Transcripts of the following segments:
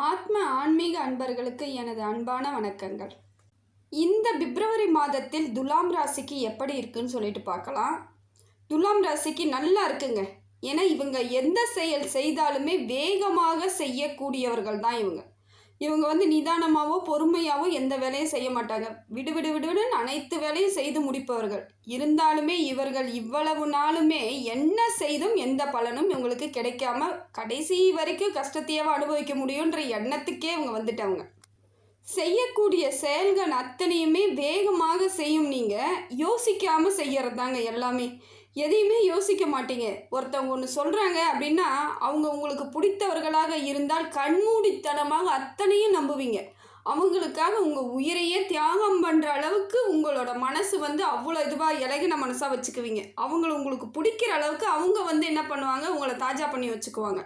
ஆத்ம ஆன்மீக அன்பர்களுக்கு எனது அன்பான வணக்கங்கள். இந்த பிப்ரவரி மாதத்தில் துலாம் ராசிக்கு எப்படி இருக்குன்னு சொல்லிட்டு பார்க்கலாம். துலாம் ராசிக்கு நல்லா இருக்குங்க. ஏன்னா இவங்க எந்த செயல் செய்தாலுமே வேகமாக செய்யக்கூடியவர்கள் தான் இவங்க. இவங்க வந்து நிதானமாகவோ பொறுமையாகவோ எந்த வேலையும் செய்ய மாட்டாங்க. விடு விடு விடுன்னு அனைத்து வேலையும் செய்து முடிப்பவர்கள். இருந்தாலுமே இவர்கள் இவ்வளவு நாளுமே என்ன செய்தும் எந்த பலனும் இவங்களுக்கு கிடைக்காம கடைசி வரைக்கும் கஷ்டத்தையாக அனுபவிக்க முடியுன்ற எண்ணத்துக்கே இவங்க வந்துட்டவங்க. செய்யக்கூடிய செயல்கள் அத்தனையுமே வேகமாக செய்யும் நீங்கள் யோசிக்காமல் செய்கிறது தாங்க எல்லாமே. எதையுமே யோசிக்க மாட்டீங்க. ஒருத்தவங்க ஒன்று சொல்கிறாங்க அப்படின்னா அவங்க உங்களுக்கு பிடித்தவர்களாக இருந்தால் கண்மூடித்தனமாக அத்தனையும் நம்புவீங்க. அவங்களுக்காக உங்கள் உயிரையே தியாகம் பண்ணுற அளவுக்கு உங்களோட மனசு வந்து அவ்வளோ இதுவாக இலகின மனசாக வச்சுக்குவீங்க. அவங்கள உங்களுக்கு பிடிக்கிற அளவுக்கு அவங்க வந்து என்ன பண்ணுவாங்க? உங்களை தாஜா பண்ணி வச்சுக்குவாங்க.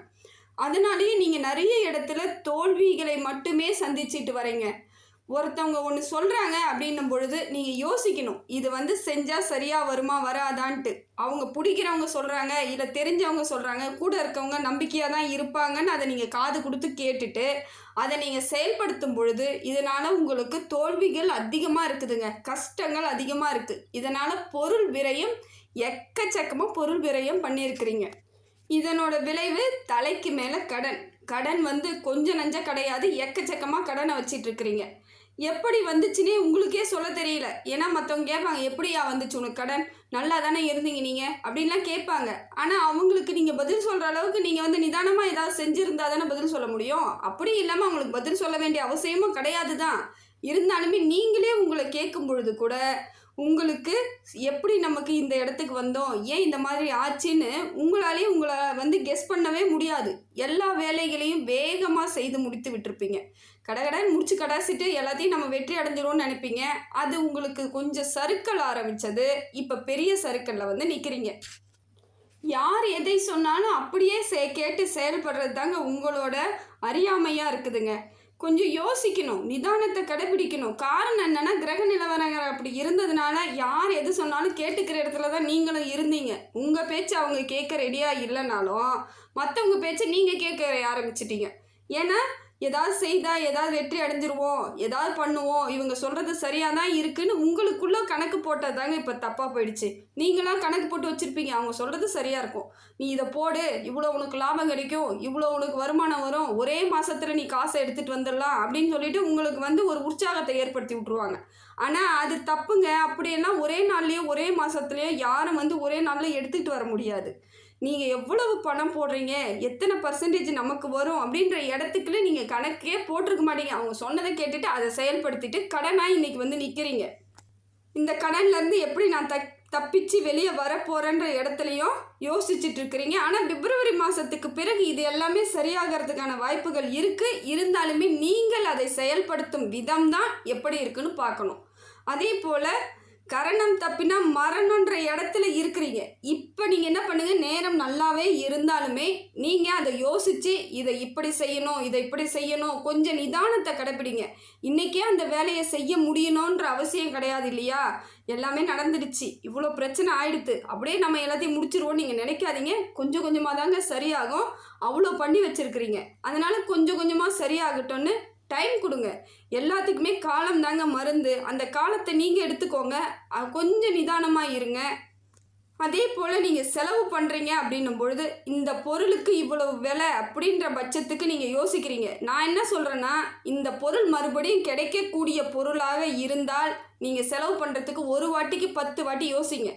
அதனாலேயே நீங்கள் நிறைய இடத்துல தோல்விகளை மட்டுமே சந்திச்சிட்டு வரீங்க. ஒருத்தவங்க ஒன்று சொல்கிறாங்க அப்படின்னும் பொழுது நீங்கள் யோசிக்கணும் இது வந்து செஞ்சால் சரியாக வருமா வராதான்ட்டு. அவங்க பிடிக்கிறவங்க சொல்கிறாங்க இல்லை தெரிஞ்சவங்க சொல்கிறாங்க கூட இருக்கவங்க நம்பிக்கையாக தான் இருப்பாங்கன்னு அதை நீங்கள் காது கொடுத்து கேட்டுட்டு அதை நீங்கள் செயல்படுத்தும் பொழுது இதனால் உங்களுக்கு தோல்விகள் அதிகமாக இருக்குதுங்க. கஷ்டங்கள் அதிகமாக இருக்குது இதனால் பொருள் விரயம் எக்கச்சக்கமாக பொருள் விரயம் பண்ணியிருக்கிறீங்க. இதனோட விளைவு தலைக்கு மேலே கடன். கடன் வந்து கொஞ்சம் நஞ்ச கிடையாது எக்கச்சக்கமாக கடனை வச்சிட்ருக்கிறீங்க இருக்கிறீங்க. எப்படி வந்துச்சுன்னே உங்களுக்கே சொல்ல தெரியல. ஏன்னா மற்றவங்க கேட்பாங்க எப்படியா வந்துச்சு உனக்கு கடன்? நல்லா தானே இருந்தீங்க நீங்கள் அப்படின்லாம் கேட்பாங்க. ஆனால் அவங்களுக்கு நீங்கள் பதில் சொல்கிற அளவுக்கு நீங்கள் வந்து நிதானமாக ஏதாவது செஞ்சுருந்தா தானே பதில் சொல்ல முடியும். அப்படி இல்லாமல் அவங்களுக்கு பதில் சொல்ல வேண்டிய அவசியமும் கிடையாது தான். இருந்தாலுமே நீங்களே உங்களை கேட்கும் பொழுது கூட உங்களுக்கு எப்படி நமக்கு இந்த இடத்துக்கு வந்தோம்? ஏன் இந்த மாதிரி ஆச்சுன்னு உங்களாலேயே உங்களை வந்து கெஸ் பண்ணவே முடியாது. எல்லா வேலைகளையும் வேகமாக செய்து முடித்து விட்டுருப்பீங்க. கடகடன் முடிச்சு கடாசிட்டு எல்லாத்தையும் நம்ம வெற்றி அடைஞ்சிரும்னு நினைப்பீங்க. அது உங்களுக்கு கொஞ்சம் சருக்கள் ஆரம்பித்தது இப்போ பெரிய சருக்களில் வந்து நிற்கிறீங்க யார் எதை சொன்னாலும் அப்படியே சே கேட்டு செயல்படுறது தாங்க உங்களோட அறியாமையாக இருக்குதுங்க. கொஞ்சம் யோசிக்கணும் நிதானத்தை கடைபிடிக்கணும். காரணம் என்னன்னா கிரக நிலவரங்கள் அப்படி இருந்ததுனால யார் எது சொன்னாலும் கேட்டுக்கிற இடத்துல தான் நீங்களும் இருந்தீங்க. உங்கள் பேச்சு அவங்க கேட்க ரெடியாக இல்லைனாலும் மற்றவங்க பேச்சை நீங்கள் கேட்க ஆரம்பிச்சிட்டீங்க. ஏன்னா ஏதாவது செய்தால் ஏதாவது வெற்றி அடைஞ்சிருவோம் ஏதாவது பண்ணுவோம் இவங்க சொல்கிறது சரியாக தான் இருக்குன்னு உங்களுக்குள்ளே கணக்கு போட்டது தாங்க இப்போ தப்பாக போயிடுச்சு. நீங்களாம் கணக்கு போட்டு வச்சுருப்பீங்க அவங்க சொல்கிறது சரியாக இருக்கும். நீ இதை போடு இவ்வளோ உனக்கு லாபம் கிடைக்கும் இவ்வளோ உனக்கு வருமானம் வரும் ஒரே மாதத்தில் நீ காசை எடுத்துகிட்டு வந்துடலாம் அப்படின்னு சொல்லிட்டு உங்களுக்கு வந்து ஒரு உற்சாகத்தை ஏற்படுத்தி விட்ருவாங்க ஆனால் அது தப்புங்க. அப்படியெல்லாம் ஒரே நாள்லேயோ ஒரே மாதத்துலேயோ யாரும் வந்து ஒரே நாளில் எடுத்துகிட்டு வர முடியாது. நீங்கள் எவ்வளவு பணம் போடுறீங்க? எத்தனை பர்சன்டேஜ் நமக்கு வரும்? அப்படின்ற இடத்துக்குள்ள நீங்கள் கணக்கே போட்டிருக்க மாட்டீங்க. அவங்க சொன்னதை கேட்டுட்டு அதை செயல்படுத்திட்டு கடனாக இன்றைக்கி வந்து நிற்கிறீங்க இந்த கடன்லேருந்து எப்படி நான் த தப்பிச்சு வெளியே வரப்போகிறேன்ற இடத்துலையும் யோசிச்சுட்டு இருக்கிறீங்க. ஆனால் பிப்ரவரி மாதத்துக்கு பிறகு இது எல்லாமே சரியாகிறதுக்கான வாய்ப்புகள் இருக்குது இருந்தாலுமே நீங்கள் அதை செயல்படுத்தும் விதம் தான் எப்படி இருக்குன்னு பார்க்கணும். அதே போல் கரணம் தப்பினா மரணன்ற இடத்துல இருக்கிறீங்க. இப்போ நீங்கள் என்ன பண்ணுங்க? நேரம் நல்லாவே இருந்தாலுமே நீங்கள் அதை யோசித்து இதை இப்படி செய்யணும் இதை இப்படி செய்யணும் கொஞ்சம் நிதானத்தை கடைப்பிடிங்க. இன்றைக்கே அந்த வேலையை செய்ய முடியணுன்ற அவசியம் கிடையாது இல்லையா? எல்லாமே நடந்துடுச்சு. இவ்வளோ பிரச்சனை ஆயிடுத்து. அப்படியே நம்ம எல்லாத்தையும் முடிச்சிருவோம் நீங்கள் நினைக்காதீங்க. கொஞ்சம் கொஞ்சமாக தாங்க சரியாகும். அவ்வளோ பண்ணி வச்சுருக்கிறீங்க. அதனால் கொஞ்சம் கொஞ்சமாக சரியாகட்டும்னு டைம் கொடுங்க. எல்லாத்துக்குமே காலம் தாங்க மருந்து. அந்த காலத்தை நீங்கள் எடுத்துக்கோங்க. கொஞ்சம் நிதானமாக இருங்க. அதே போல் நீங்கள் செலவு பண்ணுறீங்க அப்படின்னும் பொழுது இந்த பொருளுக்கு இவ்வளவு விலை அப்படின்ற பட்சத்துக்கு நீங்கள் யோசிக்கிறீங்க. நான் என்ன சொல்கிறேன்னா இந்த பொருள் மறுபடியும் கிடைக்கக்கூடிய பொருளாக இருந்தால் நீங்கள் செலவு பண்ணுறதுக்கு ஒரு வாட்டிக்கு பத்து வாட்டி யோசிங்க.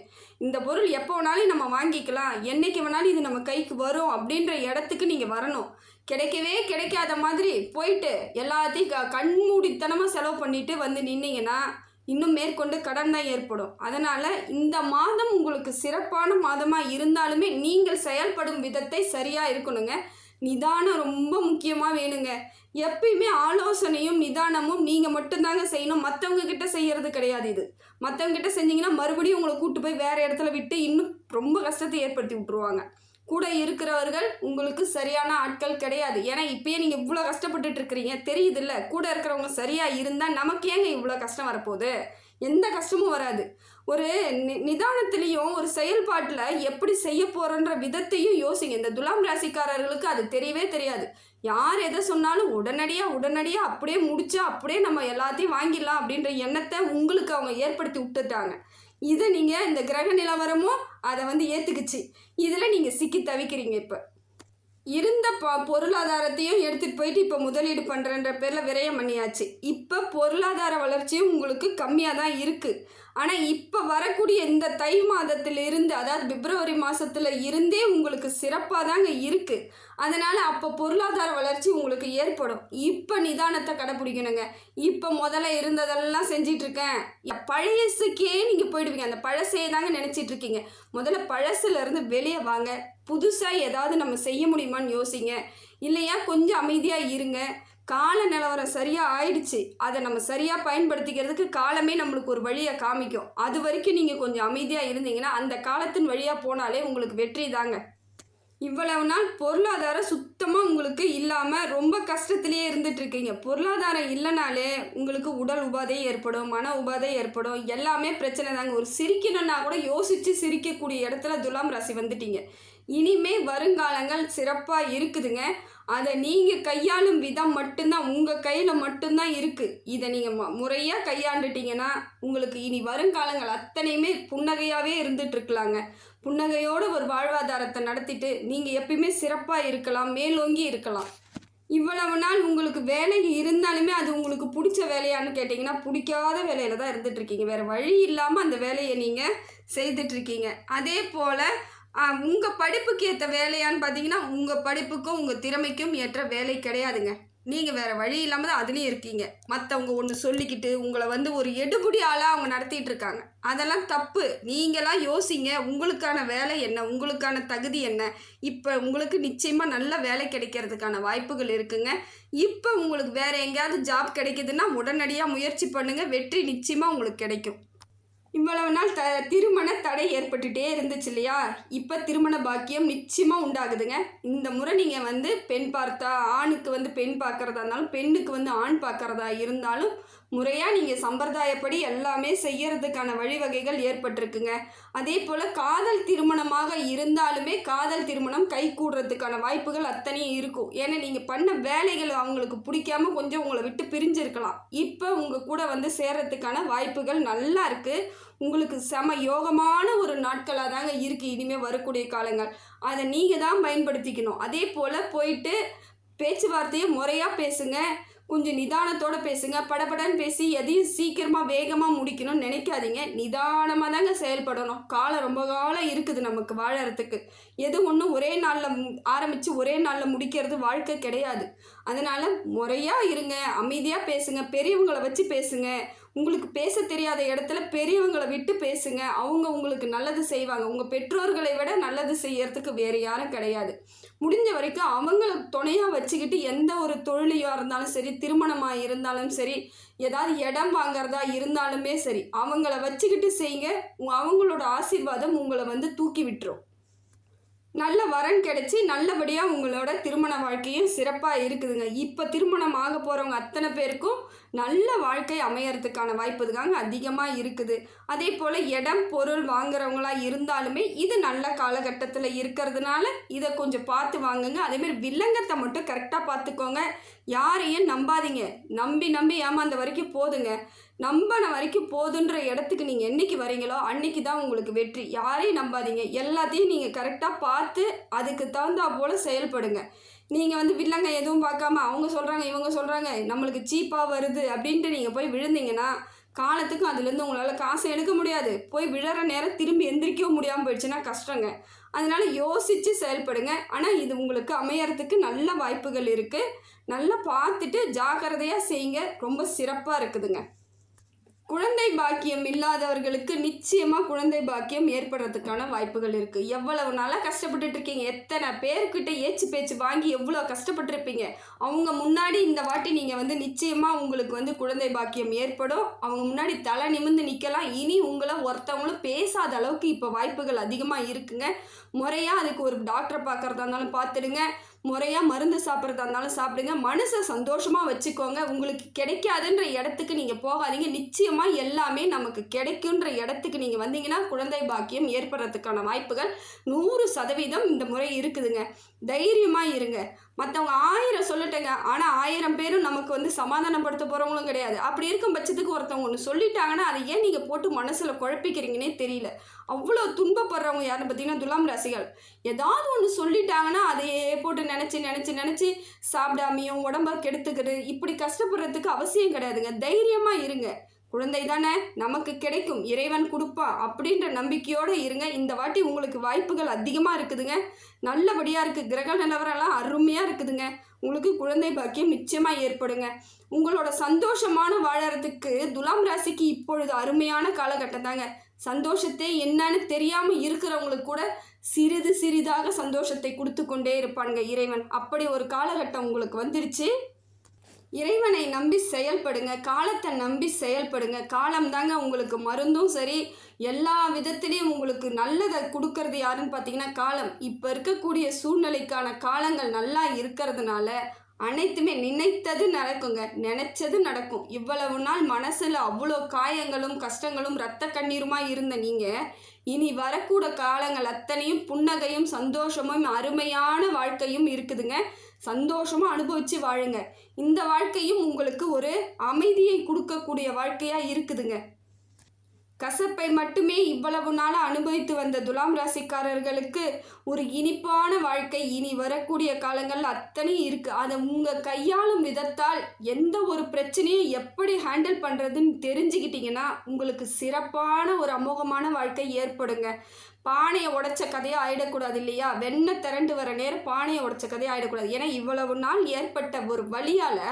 இந்த பொருள் எப்போ வேணாலும் நம்ம வாங்கிக்கலாம். என்றைக்கு வேணாலும் இது நம்ம கைக்கு வரும் அப்படின்ற இடத்துக்கு நீங்கள் வரணும். கிடைக்கவே கிடைக்காத மாதிரி போயிட்டு எல்லாத்தையும் க கண்மூடித்தனமாக செலவு பண்ணிட்டு வந்து நின்னீங்கன்னா இன்னும் மேற்கொண்டு கடன் தான் ஏற்படும். அதனால் இந்த மாதம் உங்களுக்கு சிறப்பான மாதமாக இருந்தாலுமே நீங்கள் செயல்படும் விதத்தை சரியாக இருக்கணுங்க. நிதானம் ரொம்ப முக்கியமாக வேணுங்க. எப்பயுமே ஆலோசனையும் நிதானமும் நீங்கள் மட்டும்தாங்க செய்யணும். மற்றவங்க கிட்ட செய்கிறது கிடையாது இது. மற்றவங்க கிட்ட செஞ்சீங்கன்னா மறுபடியும் உங்களை கூட்டு போய் வேறு இடத்துல விட்டு இன்னும் ரொம்ப கஷ்டத்தை ஏற்படுத்தி விட்ருவாங்க கூட இருக்கிறவர்கள் உங்களுக்கு சரியான ஆட்கள் கிடையாது. ஏன்னா இப்பயே நீங்கள் இவ்வளோ கஷ்டப்பட்டுட்டு இருக்கிறீங்க தெரியுதுல்ல கூட இருக்கிறவங்க சரியாக இருந்தால் நமக்கு ஏங்க இவ்வளோ கஷ்டம் வரப்போகுது? எந்த கஷ்டமும் வராது. ஒரு நி நிதானத்துலேயும் ஒரு செயல்பாட்டில் எப்படி செய்ய போகிறோன்ற விதத்தையும் யோசிங்க. இந்த துலாம் ராசிக்காரர்களுக்கு அது தெரியவே தெரியாது. யார் எதை சொன்னாலும் உடனடியாக உடனடியாக அப்படியே முடிச்சா அப்படியே நம்ம எல்லாத்தையும் வாங்கிடலாம் அப்படின்ற எண்ணத்தை உங்களுக்கு அவங்க ஏற்படுத்தி விட்டுட்டாங்க. இதை நீங்கள் இந்த கிரக நிலவரமும் அதை வந்து ஏற்றுக்குச்சு இதில் நீங்கள் சிக்கி தவிக்கிறீங்க இப்போ. இருந்த ப பொருளாதாரத்தையும் எடுத்துகிட்டு போயிட்டு இப்போ முதலீடு பண்ணுறன்ற பேரில் விரயம் பண்ணியாச்சு. இப்போ பொருளாதார வளர்ச்சியும் உங்களுக்கு கம்மியாக தான் இருக்குது ஆனால் இப்போ வரக்கூடிய இந்த தை மாதத்தில் இருந்து அதாவது பிப்ரவரி மாதத்தில் இருந்தே உங்களுக்கு சிறப்பாக தாங்க இருக்குது அதனால் அப்போ பொருளாதார வளர்ச்சி உங்களுக்கு ஏற்படும். இப்போ நிதானத்தை கடைப்பிடிக்கணுங்க இப்போ முதல்ல இருந்ததெல்லாம் செஞ்சிட்ருக்கேன். பழையசுக்கே நீங்கள் போயிடுவீங்க. அந்த பழசையே தாங்க நினச்சிட்ருக்கீங்க. முதல்ல பழசுலேருந்து வெளியே வாங்க. புதுசாக ஏதாவது நம்ம செய்ய முடியுமான்னு யோசிங்க. இல்லையா? கொஞ்சம் அமைதியாக இருங்க. கால நிலவரம் சரியாக ஆயிடுச்சு. அதை நம்ம சரியாக பயன்படுத்திக்கிறதுக்கு காலமே நம்மளுக்கு ஒரு வழியை காமிக்கும். அது வரைக்கும் நீங்கள் கொஞ்சம் அமைதியாக இருந்தீங்கன்னா அந்த காலத்தின் வழியாக போனாலே உங்களுக்கு வெற்றி தாங்க. இவ்வளவு நாள் பொருளாதாரம் சுத்தமாக உங்களுக்கு இல்லாமல் ரொம்ப கஷ்டத்துலேயே இருந்துட்டு இருக்கீங்க. பொருளாதாரம் இல்லைனாலே உங்களுக்கு உடல் உபாதை ஏற்படும் மன உபாதை ஏற்படும். எல்லாமே பிரச்சனை தாங்க. ஒரு சிரிக்கணும்னா கூட யோசித்து சிரிக்கக்கூடிய இடத்துல துலாம் ராசி வந்துட்டீங்க. இனிமே வருங்காலங்கள் சிறப்பாக இருக்குதுங்க. அதை நீங்கள் கையாளும் விதம் மட்டும்தான் உங்கள் கையில் மட்டும்தான் இருக்குது இதை நீங்கள் ம முறையாக கையாண்டுட்டீங்கன்னா உங்களுக்கு இனி வருங்காலங்கள் அத்தனையுமே புன்னகையாகவே இருந்துகிட்ருக்கலாங்க புன்னகையோடு ஒரு வாழ்வாதாரத்தை நடத்திட்டு நீங்கள் எப்பயுமே சிறப்பாக இருக்கலாம் மேலோங்கி இருக்கலாம். இவ்வளவு நாள் உங்களுக்கு வேலை இருந்தாலுமே அது உங்களுக்கு பிடிச்ச வேலையான்னு கேட்டிங்கன்னா பிடிக்காத வேலையில் தான் இருந்துகிட்ருக்கீங்க வேறு வழி இல்லாமல் அந்த வேலையை நீங்கள் செய்துட்ருக்கீங்க அதே போல் உங்கள் படிப்புக்கு ஏற்ற வேலையான்னு பார்த்தீங்கன்னா உங்கள் படிப்புக்கும் உங்கள் திறமைக்கும் ஏற்ற வேலை கிடையாதுங்க. நீங்கள் வேறு வழி இல்லாமல் தான் அதுலேயும் இருக்கீங்க. மற்றவங்க ஒன்று சொல்லிக்கிட்டு உங்களை வந்து ஒரு எடுபடி ஆளாக அவங்க நடத்திட்டு இருக்காங்க. அதெல்லாம் தப்பு. நீங்களாம் யோசிங்க உங்களுக்கான வேலை என்ன? உங்களுக்கான தகுதி என்ன? இப்போ உங்களுக்கு நிச்சயமாக நல்ல வேலை கிடைக்கிறதுக்கான வாய்ப்புகள் இருக்குங்க. இப்போ உங்களுக்கு வேறு எங்கேயாவது ஜாப் கிடைக்குதுன்னா உடனடியாக முயற்சி பண்ணுங்கள் வெற்றி நிச்சயமாக உங்களுக்கு கிடைக்கும். இவ்வளவு நாள் த திருமண தடை ஏற்பட்டுட்டே இருந்துச்சு இல்லையா? இப்போ திருமண பாக்கியம் நிச்சயமாக உண்டாகுதுங்க. இந்த முறை நீங்கள் வந்து பெண் பார்த்தா ஆணுக்கு வந்து பெண் பார்க்குறதா இருந்தாலும் பெண்ணுக்கு வந்து ஆண் பார்க்குறதா இருந்தாலும் முறையாக நீங்கள் சம்பிரதாயப்படி எல்லாமே செய்யறதுக்கான வழிவகைகள் ஏற்பட்டிருக்குங்க. அதே போல் காதல் திருமணமாக இருந்தாலுமே காதல் திருமணம் கை கூடுறதுக்கான வாய்ப்புகள் அத்தனையும் இருக்கும். ஏன்னா நீங்கள் பண்ண வேலைகள் அவங்களுக்கு பிடிக்காம கொஞ்சம் உங்களை விட்டு பிரிஞ்சிருக்கலாம். இப்போ உங்கள் கூட வந்து சேர்கிறதுக்கான வாய்ப்புகள் நல்லா இருக்குது உங்களுக்கு செம யோகமான ஒரு நாட்களாக தாங்க இருக்குது இனிமேல் வரக்கூடிய காலங்கள். அதை நீங்கள் தான் பயன்படுத்திக்கணும். அதே போல் போயிட்டு பேச்சுவார்த்தையை முறையாக பேசுங்க. கொஞ்சம் நிதானத்தோடு பேசுங்க. படபடன்னு பேசி எதையும் சீக்கிரமாக வேகமாக முடிக்கணும்னு நினைக்காதீங்க. நிதானமாக தாங்க செயல்படணும். காலம் ரொம்ப காலம் இருக்குது நமக்கு வாழறதுக்கு. எது ஒன்றும் ஒரே நாளில் ஆரம்பித்து ஒரே நாளில் முடிக்கிறது வாழ்க்கை கிடையாது. அதனால் முறையாக இருங்க. அமைதியாக பேசுங்க. பெரியவங்களை வச்சு பேசுங்க. உங்களுக்கு பேச தெரியாத இடத்துல பெரியவங்களை விட்டு பேசுங்க. அவங்க உங்களுக்கு நல்லது செய்வாங்க. உங்கள் பெற்றோர்களை விட நல்லது செய்யறதுக்கு வேறு யாரும் கிடையாது. முடிஞ்ச வரைக்கும் அவங்கள துணையாக வச்சுக்கிட்டு எந்த ஒரு தொழிலையாக இருந்தாலும் சரி திருமணமாக இருந்தாலும் சரி ஏதாவது இடம் வாங்கிறதா இருந்தாலுமே சரி அவங்கள வச்சுக்கிட்டு செய்யுங்க. அவங்களோட ஆசீர்வாதம் உங்களை வந்து தூக்கி விட்டுரும். நல்ல வரன் கிடைச்சி நல்லபடியாக உங்களோட திருமண வாழ்க்கையும் சிறப்பாக இருக்குதுங்க. இப்போ திருமணம் ஆக போகிறவங்க அத்தனை பேருக்கும் நல்ல வாழ்க்கை அமையறதுக்கான வாய்ப்பு தாங்க அதிகமாக இருக்குது. அதே போல் இடம் பொருள் வாங்குறவங்களா இருந்தாலுமே இது நல்ல காலகட்டத்தில் இருக்கிறதுனால இதை கொஞ்சம் பார்த்து வாங்குங்க. அதேமாரி வில்லங்கத்தை மட்டும் கரெக்டாக பார்த்துக்கோங்க. யாரையும் நம்பாதீங்க. நம்பி நம்பி ஏமாந்த வரைக்கும் போதுங்க. நம்பின வரைக்கும் போதுன்ற இடத்துக்கு நீங்கள் என்றைக்கு வரீங்களோ அன்னைக்கு தான் உங்களுக்கு வெற்றி. யாரையும் நம்பாதீங்க. எல்லாத்தையும் நீங்கள் கரெக்டாக பார்த்து அதுக்கு தகுந்தா போல் செயல்படுங்க. நீங்கள் வந்து வில்லங்க எதுவும் பார்க்காம அவங்க சொல்கிறாங்க இவங்க சொல்கிறாங்க நம்மளுக்கு சீப்பாக வருது அப்படின்ட்டு நீங்கள் போய் விழுந்தீங்கன்னா காலத்துக்கும் அதுலேருந்து உங்களால் காசை எடுக்க முடியாது. போய் விழற நேரம் திரும்பி எந்திரிக்கவும் முடியாமல் போயிடுச்சுன்னா கஷ்டங்க. அதனால் யோசித்து செயல்படுங்க. ஆனால் இது உங்களுக்கு அமையறதுக்கு நல்ல வாய்ப்புகள் இருக்குது நல்லா பார்த்துட்டு ஜாக்கிரதையாக செய்யுங்க. ரொம்ப சிறப்பாக இருக்குதுங்க. குழந்தை பாக்கியம் இல்லாதவர்களுக்கு நிச்சயமாக குழந்தை பாக்கியம் ஏற்படுறதுக்கான வாய்ப்புகள் இருக்குது எவ்வளவு நாளாக கஷ்டப்பட்டுட்டு இருக்கீங்க? எத்தனை பேர்கிட்ட ஏச்சு பேச்சு வாங்கி எவ்வளோ கஷ்டப்பட்டுருப்பீங்க? அவங்க முன்னாடி இந்த வாட்டி நீங்கள் வந்து நிச்சயமாக உங்களுக்கு வந்து குழந்தை பாக்கியம் ஏற்படும். அவங்க முன்னாடி தலை நிமிந்து நிற்கலாம் இனி உங்களை ஒருத்தவங்களும் பேசாத அளவுக்கு இப்போ வாய்ப்புகள் அதிகமாக இருக்குங்க. முறையாக அதுக்கு ஒரு டாக்டரை பார்க்குறதா இருந்தாலும் பார்த்துடுங்க முறையாக மருந்து சாப்பிட்றதா இருந்தாலும் சாப்பிடுங்க. மனசை சந்தோஷமாக வச்சுக்கோங்க. உங்களுக்கு கிடைக்காதுன்ற இடத்துக்கு நீங்கள் போகாதீங்க. நிச்சயமாக எல்லாமே நமக்கு கிடைக்குன்ற இடத்துக்கு நீங்கள் வந்தீங்கன்னா குழந்தை பாக்கியம் ஏற்படுறதுக்கான வாய்ப்புகள் நூறு சதவீதம் இந்த முறை இருக்குதுங்க. தைரியமாக இருங்க. மற்றவங்க ஆயிரம் சொல்லட்டேங்க. ஆனால் ஆயிரம் பேரும் நமக்கு வந்து சமாதானப்படுத்த போகிறவங்களும் கிடையாது. அப்படி இருக்கும் பட்சத்துக்கு ஒருத்தவங்க ஒன்று சொல்லிட்டாங்கன்னா அதை ஏன் நீங்கள் போட்டு மனசில் குழப்பிக்கிறீங்கன்னே தெரியல. அவ்வளோ துன்பப்படுறவங்க யாருன்னு பார்த்தீங்கன்னா துலாம் ராசிகள். ஏதாவது ஒன்று சொல்லிட்டாங்கன்னா அதையே போட்டு நினச்சி நினச்சி நினச்சி சாப்பிடாமையும் உடம்ப கெடுத்துக்கிறது இப்படி கஷ்டப்படுறதுக்கு அவசியம் கிடையாதுங்க. தைரியமாக இருங்க. குழந்தை தானே? நமக்கு கிடைக்கும். இறைவன் கொடுப்பா. அப்படின்ற நம்பிக்கையோடு இருங்க. இந்த வாட்டி உங்களுக்கு வாய்ப்புகள் அதிகமாக இருக்குதுங்க. நல்லபடியாக இருக்குது கிரக நிலவரெல்லாம் அருமையாக இருக்குதுங்க. உங்களுக்கு குழந்தை பாக்கியம் நிச்சயமாக ஏற்படுங்க. உங்களோட சந்தோஷமான வாழறதுக்கு துலாம் ராசிக்கு இப்பொழுது அருமையான காலகட்டம் தாங்க. சந்தோஷத்தை என்னன்னு தெரியாமல் இருக்கிறவங்களுக்கு கூட சிறிது சிறிதாக சந்தோஷத்தை கொடுத்து கொண்டே இருப்பானுங்க இறைவன். அப்படி ஒரு காலகட்டம் உங்களுக்கு வந்துருச்சு. இறைவனை நம்பி செயல்படுங்க காலத்தை நம்பி செயல்படுங்க. காலம் தாங்க உங்களுக்கு மருந்தும் சரி எல்லா விதத்துலேயும் உங்களுக்கு நல்லதை கொடுக்கறது யாருன்னு பார்த்தீங்கன்னா காலம். இப்போ இருக்கக்கூடிய சூழ்நிலைக்கான காலங்கள் நல்லா இருக்கிறதுனால அனைத்துமே நினைத்தது நடக்குங்க. நினைச்சது நடக்கும். இவ்வளவு நாள் மனசில் அவ்வளோ காயங்களும் கஷ்டங்களும் ரத்த கண்ணீருமா இருந்த நீங்கள் இனி வரக்கூட காலங்கள் அத்தனையும் புன்னகையும் சந்தோஷமும் அருமையான வாழ்க்கையும் இருக்குதுங்க. சந்தோஷமாக அனுபவித்து வாழுங்க. இந்த வாழ்க்கையும் உங்களுக்கு ஒரு அமைதியை கொடுக்கக்கூடிய வாழ்க்கையாக இருக்குதுங்க. கசப்பை மட்டுமே இவ்வளவு நாள் அனுபவித்து வந்த துலாம் ராசிக்காரர்களுக்கு ஒரு இனிப்பான வாழ்க்கை இனி வரக்கூடிய காலங்கள் அத்தனை இருக்குது அதை உங்கள் கையாளும் விதத்தால் எந்த ஒரு பிரச்சனையும் எப்படி ஹேண்டில் பண்ணுறதுன்னு தெரிஞ்சுக்கிட்டிங்கன்னா உங்களுக்கு சிறப்பான ஒரு அமோகமான வாழ்க்கை ஏற்படுங்க. பானையை உடைச்ச கதையாக ஆயிடக்கூடாது இல்லையா? வெண்ணெய் திரண்டு வர நேரம் பானையை உடைச்ச கதையாக ஆயிடக்கூடாது. ஏன்னா இவ்வளவு நாள் ஏற்பட்ட ஒரு வழியால்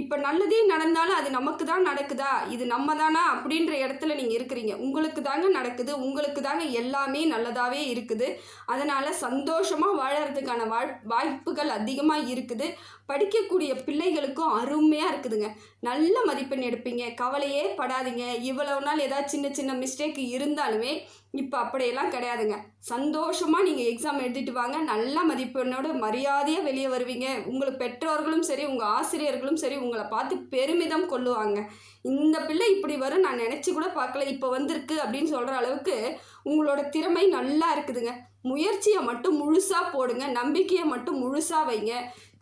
இப்போ நல்லதே நடந்தாலும் அது நமக்கு தான் நடக்குதா? இது நம்ம தானா அப்படின்ற இடத்துல நீங்கள் இருக்கிறீங்க. உங்களுக்கு தாங்க நடக்குது. உங்களுக்கு தாங்க எல்லாமே நல்லதாகவே இருக்குது. அதனால் சந்தோஷமாக வாழறதுக்கான வாழ் வாய்ப்புகள் அதிகமாக இருக்குது. படிக்கக்கூடிய பிள்ளைகளுக்கும் அருமையாக இருக்குதுங்க. நல்ல மதிப்பெண் எடுப்பீங்க. கவலையே படாதீங்க. இவ்வளவு நாள் ஏதாவது சின்ன சின்ன மிஸ்டேக் இருந்தாலுமே இப்போ அப்படியெல்லாம் கிடையாதுங்க. சந்தோஷமாக நீங்கள் எக்ஸாம் எழுதிட்டு வாங்க. நல்ல மதிப்பெண்ணோட மரியாதையாக வெளியே வருவீங்க. உங்களுக்கு பெற்றோர்களும் சரி உங்கள் ஆசிரியர்களும் சரி உங்களை பார்த்து பெருமிதம் கொள்ளுவாங்க. இந்த பிள்ளை இப்படி வரும் நான் நினச்சி கூட பார்க்கல. இப்போ வந்திருக்கு அப்படின்னு சொல்கிற அளவுக்கு உங்களோட திறமை நல்லா இருக்குதுங்க. முயற்சியை மட்டும் முழுசாக போடுங்க. நம்பிக்கையை மட்டும் முழுசாக வைங்க.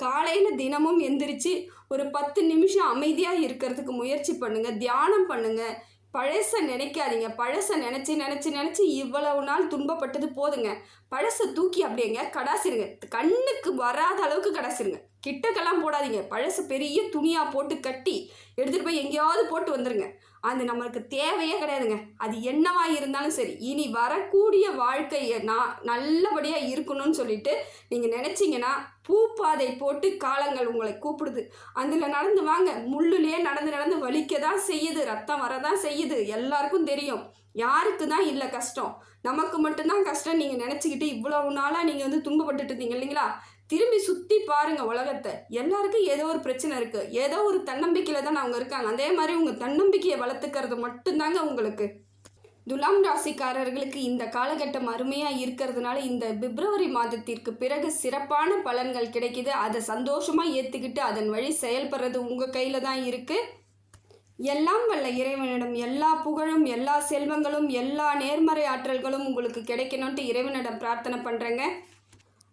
காலையில் தினமும் எந்திரிச்சு ஒரு பத்து நிமிஷம் அமைதியாக இருக்கிறதுக்கு முயற்சி பண்ணுங்கள் தியானம் பண்ணுங்கள் பழச நினைக்காதீங்க. பழச நினச்சி நினச்சி நினச்சி இவ்வளவு நாள் துன்பப்பட்டது போதுங்க. பழசை தூக்கி அப்படியேங்க கடாசிருங்க கண்ணுக்கு வராத அளவுக்கு கடாசிருங்க கிட்டக்கெல்லாம் போடாதீங்க. பழசை பெரிய துணியாக போட்டு கட்டி எடுத்துகிட்டு போய் எங்கேயாவது போட்டு வந்துடுங்க அது நம்மளுக்கு தேவையே கிடையாதுங்க. அது என்னவா இருந்தாலும் சரி இனி வரக்கூடிய வாழ்க்கையை நான் நல்லபடியாக இருக்கணும்னு சொல்லிட்டு நீங்கள் நினச்சிங்கன்னா பூப்பாதை போட்டு காலங்கள் உங்களை கூப்பிடுது. அதில் நடந்து வாங்க. முள்ளுலேயே நடந்து நடந்து வலிக்க தான் செய்யுது. ரத்தம் வரதான் செய்யுது. எல்லாருக்கும் தெரியும். யாருக்கு தான் இல்லை கஷ்டம். நமக்கு மட்டும்தான் கஷ்டம். நீங்கள் நினச்சிக்கிட்டு இவ்வளவு நாளாக நீங்கள் வந்து துன்பப்பட்டுட்டு இருந்தீங்க இல்லைங்களா? திரும்பி சுற்றி பாருங்கள் உலகத்தை. எல்லாருக்கும் ஏதோ ஒரு பிரச்சனை இருக்குது ஏதோ ஒரு தன்னம்பிக்கையில் தான் அவங்க இருக்காங்க. அதே மாதிரி உங்கள் தன்னம்பிக்கையை வளர்த்துக்கிறது மட்டும்தாங்க உங்களுக்கு. துலாம் ராசிக்காரர்களுக்கு இந்த காலகட்டம் அருமையாக இருக்கிறதுனால இந்த பிப்ரவரி மாதத்திற்கு பிறகு சிறப்பான பலன்கள் கிடைக்குது. அதை சந்தோஷமாக ஏற்றுக்கிட்டு அதன் வழி செயல்படுறது உங்கள் கையில் தான் இருக்குது எல்லாம் வல்ல இறைவனிடம் எல்லா புகழும் எல்லா செல்வங்களும் எல்லா நேர்மறை ஆற்றல்களும் உங்களுக்கு கிடைக்கணும்ட்டு இறைவனிடம் பிரார்த்தனை பண்ணுறேங்க